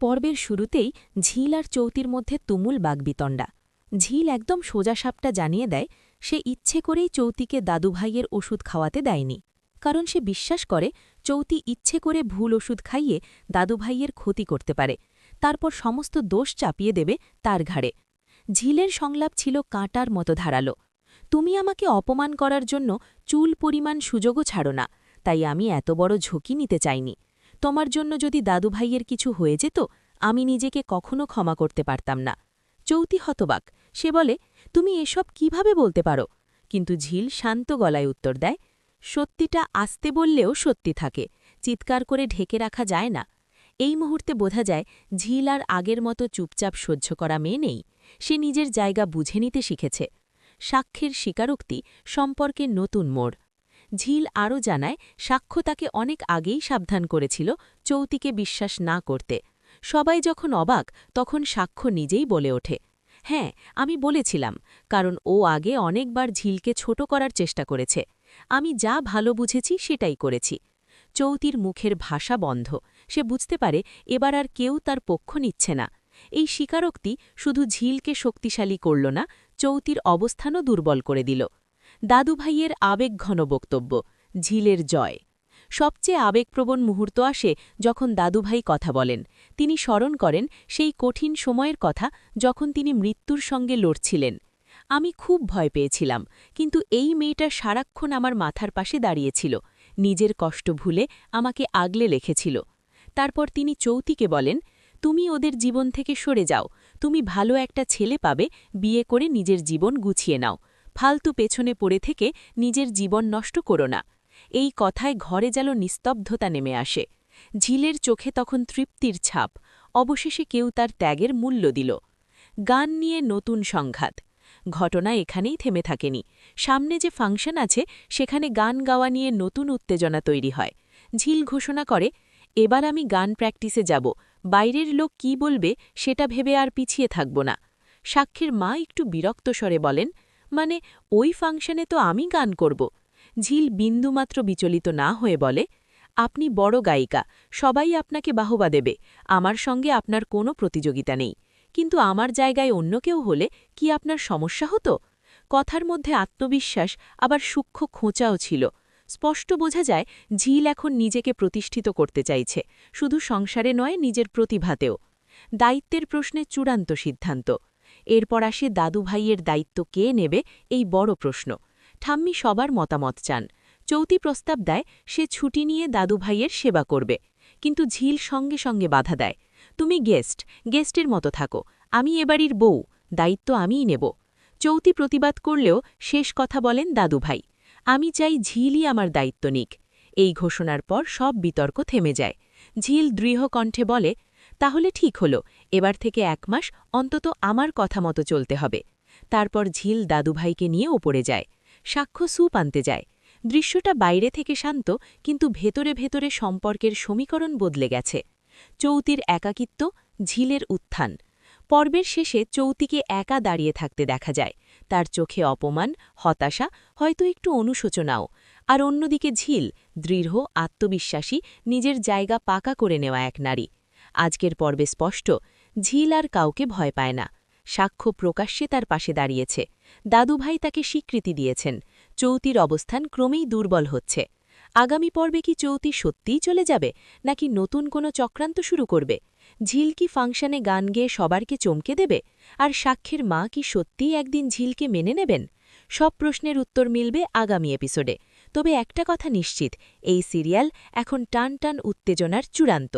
পর্বের শুরুতেই ঝিল আর চৌতির মধ্যে তুমুল বাগবিতণ্ডা। ঝিল একদম সোজা সাপটা জানিয়ে দেয়, সে ইচ্ছে করেই চৌতিকে দাদুভাইয়ের ওষুধ খাওয়াতে দেয়নি। কারণ সে বিশ্বাস করে, চৌতি ইচ্ছে করে ভুল ওষুধ খাইয়ে দাদুভাইয়ের ক্ষতি করতে পারে। তারপর সমস্ত দোষ চাপিয়ে দেবে তার ঘাড়ে। ঝিলের সংলাপ ছিল কাঁটার মতো ধারালো। তুমি আমাকে অপমান করার জন্য চুল পরিমাণ সুযোগও ছাড়ো না, তাই আমি এত বড় ঝুঁকি নিতে চাইনি। তোমার জন্য যদি দাদুভাইয়ের কিছু হয়ে যেত, আমি নিজেকে কখনো ক্ষমা করতে পারতাম না। চৌতি হতবাক, সে বলে, তুমি এসব কীভাবে বলতে পারো? কিন্তু ঝিল শান্ত গলায় উত্তর দেয়, সত্যিটা আসতে বললেও সত্যি থাকে, চিৎকার করে ঢেকে রাখা যায় না। এই মুহূর্তে বোঝা যায়, ঝিল আর আগের মতো চুপচাপ সহ্য করা মেয়ে নেই, সে নিজের জায়গা বুঝে নিতে শিখেছে। সাক্ষ্যের স্বীকারোক্তি সম্পর্কে নতুন মোড়। ঝিল আরও জানায়, সাক্ষ্য তাকে অনেক আগেই সাবধান করেছিল চৌতিকে বিশ্বাস না করতে। সবাই যখন অবাক, তখন সাক্ষ্য নিজেই বলে ওঠে। হ্যাঁ আমি বলেছিলাম, কারণ ও আগে অনেকবার ঝিলকে ছোট করার চেষ্টা করেছে। আমি যা ভালো বুঝেছি সেটাই করেছি। চৌতির মুখের ভাষা বন্ধ। সে বুঝতে পারে, এবার আর কেউ তার পক্ষ নিচ্ছে না। এই স্বীকারোক্তি শুধু ঝিলকে শক্তিশালী করল না, চৌতির অবস্থানও দুর্বল করে দিল। দাদুভাইয়ের আবেগঘন বক্তব্য, ঝিলের জয়। সবচেয়ে আবেগপ্রবণ মুহূর্ত আসে যখন দাদুভাই কথা বলেন। তিনি স্মরণ করেন সেই কঠিন সময়ের কথা যখন তিনি মৃত্যুর সঙ্গে লড়ছিলেন। আমি খুব ভয় পেয়েছিলাম, কিন্তু এই মেয়েটা সারাক্ষণ আমার মাথার পাশে দাঁড়িয়েছিল, নিজের কষ্ট ভুলে আমাকে আগলে লেখেছিল তারপর তিনি চৌতিকে বলেন, তুমি ওদের জীবন থেকে সরে যাও, তুমি ভালো একটা ছেলে পাবে, বিয়ে করে নিজের জীবন গুছিয়ে নাও। ফালতু পেছনে পড়ে থেকে নিজের জীবন নষ্ট করো না। এই কথায় ঘরে যেন নিস্তব্ধতা নেমে আসে। ঝিলের চোখে তখন তৃপ্তির ছাপ। অবশেষে কেউ তার ত্যাগের মূল্য দিল। গান নিয়ে নতুন সংঘাত। ঘটনা এখানেই থেমে থাকেনি। সামনে যে ফাংশন আছে, সেখানে গান গাওয়া নিয়ে নতুন উত্তেজনা তৈরি হয়। ঝিল ঘোষণা করে, এবার আমি গান প্র্যাকটিসে যাব। বাইরের লোক কি বলবে, সেটা ভেবে আর পিছিয়ে থাকব না। সাক্ষীর মা একটু বিরক্ত স্বরে বলেন মানে ওই ফাংশনে তো আমি গান করব। ঝিল বিন্দুমাত্র বিচলিত না হয়ে বলে, আপনি বড় গায়িকা, সবাই আপনাকে বাহবা দেবে, আমার সঙ্গে আপনার কোনো প্রতিযোগিতা নেই। কিন্তু আমার জায়গায় অন্য কেউ হলে কি আপনার সমস্যা হতো? কথার মধ্যে আত্মবিশ্বাস, আবার সূক্ষ্ম খোঁচাও ছিল। স্পষ্ট বোঝা যায়, ঝিল এখন নিজেকে প্রতিষ্ঠিত করতে চাইছে, শুধু সংসারে নয়, নিজের প্রতিভাতেও। দায়িত্বের প্রশ্নে চূড়ান্ত সিদ্ধান্ত। এরপর আসে দাদুভাইয়ের দায়িত্ব কে নেবে এই বড় প্রশ্ন। ঠাম্মি সবার মতামত চান। চৌতি প্রস্তাব দেয়, সে ছুটি নিয়ে দাদুভাইয়ের সেবা করবে। কিন্তু ঝিল সঙ্গে সঙ্গে বাধা দেয়, তুমি গেস্ট, গেস্টের মতো থাকো, আমি এবাড়ির বউ, দায়িত্ব আমিই নেব। চৌতি প্রতিবাদ করলেও শেষ কথা বলেন দাদুভাই আমি চাই ঝিলই আমার দায়িত্ব নিক। এই ঘোষণার পর সব বিতর্ক থেমে যায়। ঝিল দৃঢ় কণ্ঠে বলে তাহলে ঠিক হলো, এবার থেকে এক মাস অন্তত আমার কথা মতো চলতে হবে। তারপর ঝিল দাদুভাইকে নিয়ে ওপরে যায়, সাক্ষ্য স্যুপ আনতে যায়। দৃশ্যটা বাইরে থেকে শান্ত, কিন্তু ভেতরে ভেতরে সম্পর্কের সমীকরণ বদলে গেছে। চৌতির একাকিত্ব, ঝিলের উত্থান। পর্বের শেষে চৌতিকে একা দাঁড়িয়ে থাকতে দেখা যায়। তার চোখে অপমান, হতাশা, হয়তো একটু অনুশোচনাও। আর অন্যদিকে ঝিল, দৃঢ়, আত্মবিশ্বাসী, নিজের জায়গা পাকা করে নেওয়া এক নারী। আজকের পর্বে স্পষ্ট, ঝিল আর কাউকে ভয় পায় না। সাক্ষ্য প্রকাশ্যে তার পাশে দাঁড়িয়েছে। দাদুভাই তাকে স্বীকৃতি দিয়েছেন। চৌতির অবস্থান ক্রমেই দুর্বল হচ্ছে। আগামী পর্বে কি চৌতি সত্যিই চলে যাবে, নাকি নতুন কোনো চক্রান্ত শুরু করবে? ঝিল কি ফাংশনে গান গেয়ে সবারকে চমকে দেবে? আর সাক্ষীর মা কি সত্যিই একদিন ঝিলকে মেনে নেবেন? সব প্রশ্নের উত্তর মিলবে আগামী এপিসোডে। তবে একটা কথা নিশ্চিত, এই সিরিয়াল এখন টান টান উত্তেজনার চূড়ান্ত।